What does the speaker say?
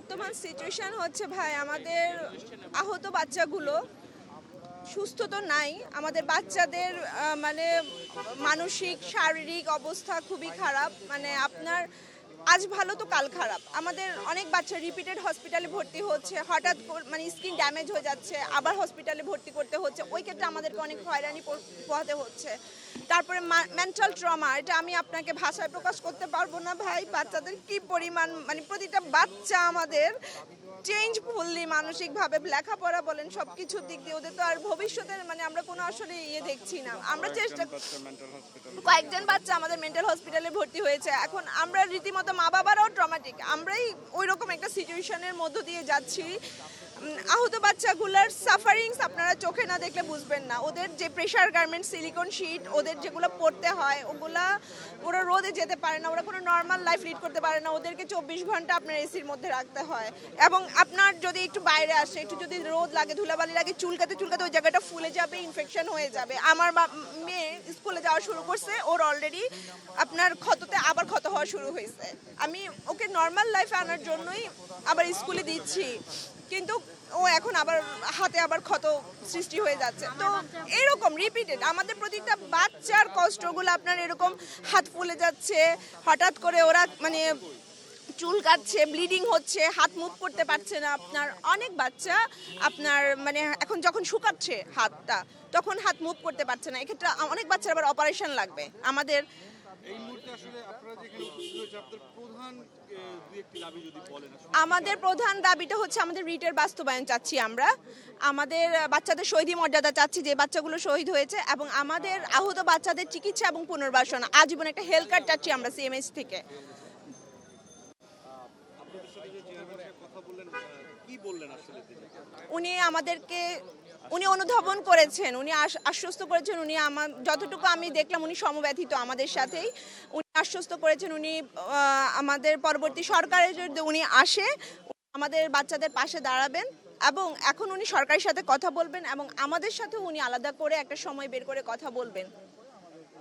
বর্তমান সিচুয়েশন হচ্ছে ভাই, আমাদের আহত বাচ্চাগুলো সুস্থ তো নাই। আমাদের বাচ্চাদের মানে মানসিক, শারীরিক অবস্থা খুবই খারাপ। মানে আপনার আজ ভালো তো কাল খারাপ। আমাদের অনেক বাচ্চা রিপিটেড হসপিটালে ভর্তি হচ্ছে, হঠাৎ মানে স্কিন ড্যামেজ হয়ে যাচ্ছে, আবার হসপিটালে ভর্তি করতে হচ্ছে, ওই ক্ষেত্রে আমাদেরকে অনেক হয়রানি পোহাতে হচ্ছে। তারপরে মেন্টাল ট্রমা এটা আমি আপনাকে ভাষায় প্রকাশ করতে পারব না ভাই, বাচ্চাদের কি পরিমাণ মানে প্রতিটা বাচ্চা আমাদের চেঞ্জ ফুললি মানসিকভাবে লেখাপড়া বলেন সব কিছুর দিক দিয়ে ওদের তো আর ভবিষ্যতের মানে আমরা কোনো আসলে ইয়ে দেখছি না। আমরা চেষ্টা কয়েকজন বাচ্চা আমাদের মেন্টাল হসপিটালে ভর্তি হয়েছে। এখন আমরা রীতিমতো মা বাবারাও ট্রমাটিক আমরাই ওই রকম একটা সিচুয়েশনের মধ্য দিয়ে যাচ্ছি। আহত বাচ্চাগুলার সাফারিংস আপনারা চোখে না দেখলে বুঝবেন না। ওদের যে প্রেশার গার্মেন্ট সিলিকন শিট ওদের যেগুলো পড়তে হয়, ওগুলা ওরা রোদে যেতে পারে না, ওরা কোনো নর্মাল লাইফ লিড করতে পারে না। ওদেরকে চব্বিশ ঘণ্টা আপনার এসির মধ্যে রাখতে হয়। এবং আপনার যদি একটু বাইরে আসে, একটু যদি রোদ লাগে, ধুলাবালি লাগে, চুলকাতে চুলকাতে ওই জায়গাটা ফুলে যাবে ইনফেকশন হয়ে যাবে। আমার মেয়ে স্কুলে যাওয়া শুরু করছে, ওর অলরেডি আপনার ক্ষততে আবার ক্ষত হওয়া শুরু হয়েছে। আমি ওকে নর্মাল লাইফে আনার জন্যই আবার স্কুলে দিচ্ছি। কিন্তু ও এখন আবার হাতে আবার ক্ষত সৃষ্টি হয়ে যাচ্ছে। তো এরকম রিপিটেড আমাদের প্রতিটা বাচ্চার কষ্টগুলো আপনার এরকম হাত ফুলে যাচ্ছে, হঠাৎ করে ওরা মানে চুল কাটছে ব্লিডিং হচ্ছে, হাত মুভ করতে পারছে না। আপনার অনেক বাচ্চা আপনার মানে এখন যখন শুকাচ্ছে হাতটা, তখন হাত মুভ করতে পারছে না। এক্ষেত্রে অনেক বাচ্চার আবার অপারেশন লাগবে। আমাদের আমাদের প্রধান দাবিটা হচ্ছে আমাদের রিটের বাস্তবায়ন চাচ্ছি আমরা। আমাদের বাচ্চাদের শহীদ মর্যাদা চাচ্ছি, যে বাচ্চাগুলো শহীদ হয়েছে এবং আমাদের আহত বাচ্চাদের চিকিৎসা এবং পুনর্বাসন, আজীবন একটা হেলথ কার্ড চাচ্ছি আমরা সিএমএস থেকে। উনি আমাদেরকে, উনি অনুধাবন করেছেন, উনি আশ- আশ্বস্ত করেছেন, উনি আমার যতটুকু আমি দেখলাম উনি সমব্যথিত আমাদের সাথেই। উনি আশ্বস্ত করেছেন, উনি আমাদের পরবর্তী সরকারের যদি উনি আসে, আমাদের বাচ্চাদের পাশে দাঁড়াবেন এবং এখন উনি সরকারের সাথে কথা বলবেন এবং আমাদের সাথে উনি আলাদা করে একটা সময় বের করে কথা বলবেন।